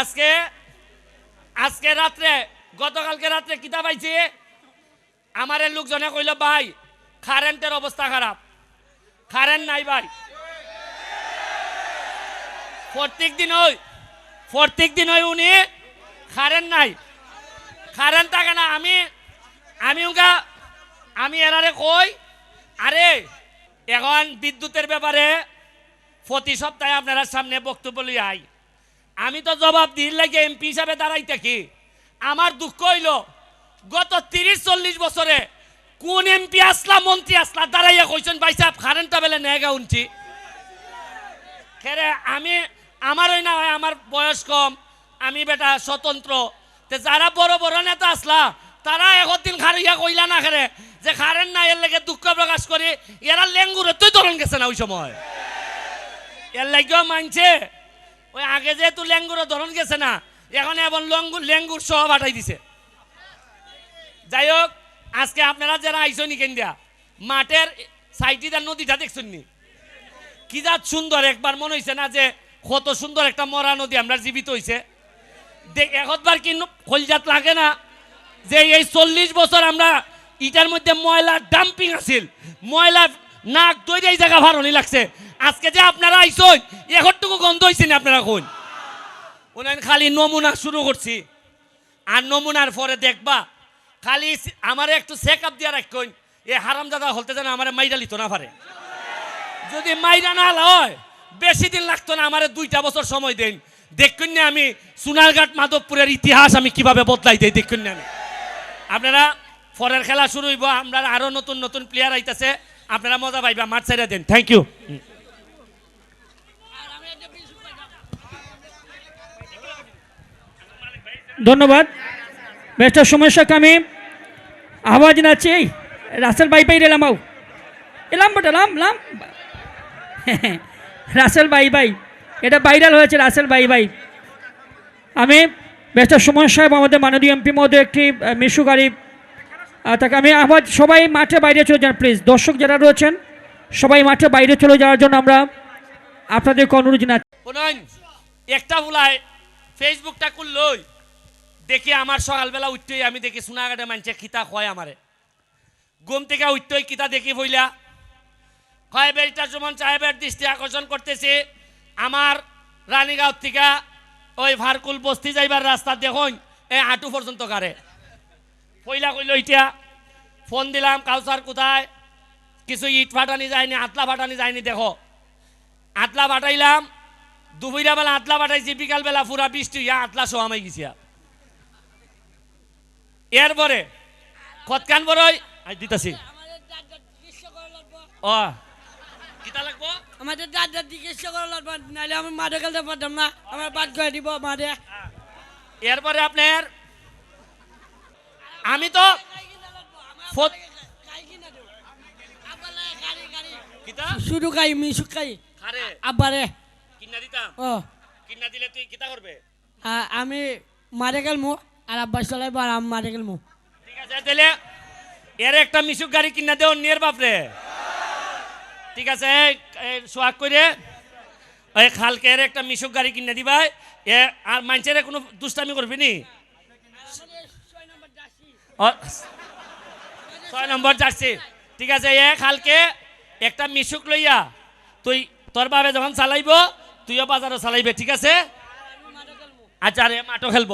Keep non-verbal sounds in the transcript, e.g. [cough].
আজকে আজকে রাত্রে, গতকালকে রাত্রে কিতা পাইছি? আমার লোকজনে কইল, ভাই কারেন্টের অবস্থা খারাপ। কারেন্ট নাই ভাই। প্রত্যেক দিন ওই, প্রত্যেক দিন ওই উনি কারেন্ট নাই। কারেন্ট থাকে না, আমি আমি উনকা আমি এনারে কই, আরে, এখন বিদ্যুতের ব্যাপারে প্রতি সপ্তাহে আপনারা সামনে বক্তব্য লিয়ে আই আমি তো জবাব দিই লাগে এমপি হিসাবে দাঁড়াই থাকি আমার দুঃখ হইল, গত তিরিশ চল্লিশ বছরে কোন এমপি আসলা, মন্ত্রী আসলা, দাঁড়াইয়া কইছেন, ভাই সাহেব কারেন্টটা বেলে নেগা উনছি। খেরে, আমি, আমার ওই না হয়, আমার বয়স কম, আমি বেটা স্বতন্ত্র। তে যারা বড় বড় নেতা আসলা, তারা একদিন খারিয়া কইলা না খেরে যে কারেন্ট না এর লেগে দুঃখ প্রকাশ করি, এরা লেঙ্গুরে তুই ধরন গেছে না ওই সময়। এর লাগেও মানছে। ওই আগে যেহেতু লেঙ্গুরে ধরন গেছে না, এখন এখন লঙ্গুর লেঙ্গুর সহ পাঠাই দিছে। যাই হোক আজকে আপনারা যারা আইসনি কেন দিয়া মাঠের সাইটিদার নদীটা দেখছেন নি? কি যাত সুন্দর, একবার মনে হইছে না যে কত সুন্দর একটা মরা নদী আমরা জীবিত হইছে। দেখ একবার কি খলজাত লাগে না যে এই চল্লিশ বছর আমরা ইটার মধ্যে ময়লা ডাম্পিং আছিল। ময়লা নাক দইরে এই জায়গা ভারণি লাগছে। আজকে যে আপনারা আইসন এখনটুকু গন্ধ হইছে না আপনারা কোন ওনার খালি নমুনা শুরু করছি। আর নমুনার পরে দেখবা, খালি আমার একটু চেক আপ দিয়ে রাখুন এ হারাম দাদা হলতে যেন আমার মাইরা লিত না পারে। যদি মাইরা না হয় বেশি দিন লাগতো না আমার দুইটা বছর সময় দেন। দেখুন না আমি সোনারঘাট মাধবপুরের ইতিহাস আমি কীভাবে বদলাই দেই, দেখুন না আমি। আপনারা ফরের খেলা শুরু হইব, আমরা আরও নতুন নতুন প্লেয়ার আইতাছে। আপনারা মজা পাইবা, মাঠ সাইডে দেন। থ্যাংক ইউ ধন্যবাদ। বেস্টার সমস্যাকে আমি আওয়াজ জানাচ্ছি রাসেল বাই বাই এলাম আও এলাম বটে, লাম লাম। [laughs] রাসেল বাই বাই। এটা ভাইরাল হয়েছে, রাসেল বাই বাই। আমি সুমন সাহেব, আমাদের মাননীয় এমপি মধ্যে একটি মিশু গাড়ি তাকে আমি আহ্বান, সবাই মাঠে বাইরে চলে যান প্লিজ দর্শক যারা রয়েছেন, সবাই মাঠে বাইরে চলে যাওয়ার জন্য আমরা আপনাদেরকে অনুরোধ জানাচ্ছি। একটা বুলায় ফেসবুকটা খুললই, দেখি আমার সকালবেলা উঠতেই আমি দেখি সোনাঘাটে মানছে কিতা হয় আমারে। ঘুম থেকে উঠতেই কিতা দেখি বইলা কয় বেরিটা সুমন সাহেবের দৃষ্টি আকর্ষণ করতেছে, আমার রানীগাঁও থেকে ওই ভারকুল বস্তি যাইবার রাস্তা দেখুন, এই হাঁটু পর্যন্ত কারে। পইলা কইল ইতিয়া ফোন দিলাম কাউসার কোথায়? কিছু ইট ফাটানি যায়নি আতলা ফাটানি যায়নি দেখো। আতলা বাটাইলাম দুপুরা বেলা আতলা বাটাইছি বিকাল বেলা পুরা বৃষ্টি ইয়া আতলা সোয়ামাই গেছি এরপরে কতকান বড়ই আজ দিতাছি ও কিতা লাগবো? আমাদের দাদা চিকিৎসা করা লাগবে নাহলে আমি মাঠে খেলতে পারতাম না আমার বাদ করে দিব মাঠে। এরপরে আপনার আমি তো কিতা? খাই মিশু খাই আব্বারে। কিনা দিতাম ও কিনা দিলে তুই কিতা করবে? আমি মাঠে খেলমু আর আব্বা চলাইবো আর আমি মাঠে খেলমু ঠিক আছে তাহলে এর একটা মিশুক গাড়ি কিনা দেও নিয়ের বাপরে। ঠিক আছে সোহাগ করে ওই খালকে এর একটা মিশুক গাড়ি কিনে দিবা এ আর মানুষের কোনো দুষ্টামি করবি নি? ছয় নম্বর যাচ্ছি ঠিক আছে এ খালকে একটা মিশুক লইয়া তুই তোর বাবে যখন চালাইব, তুইও বাজারও চালাইবে, ঠিক আছে? আচ্ছা রে মাঠও খেলব।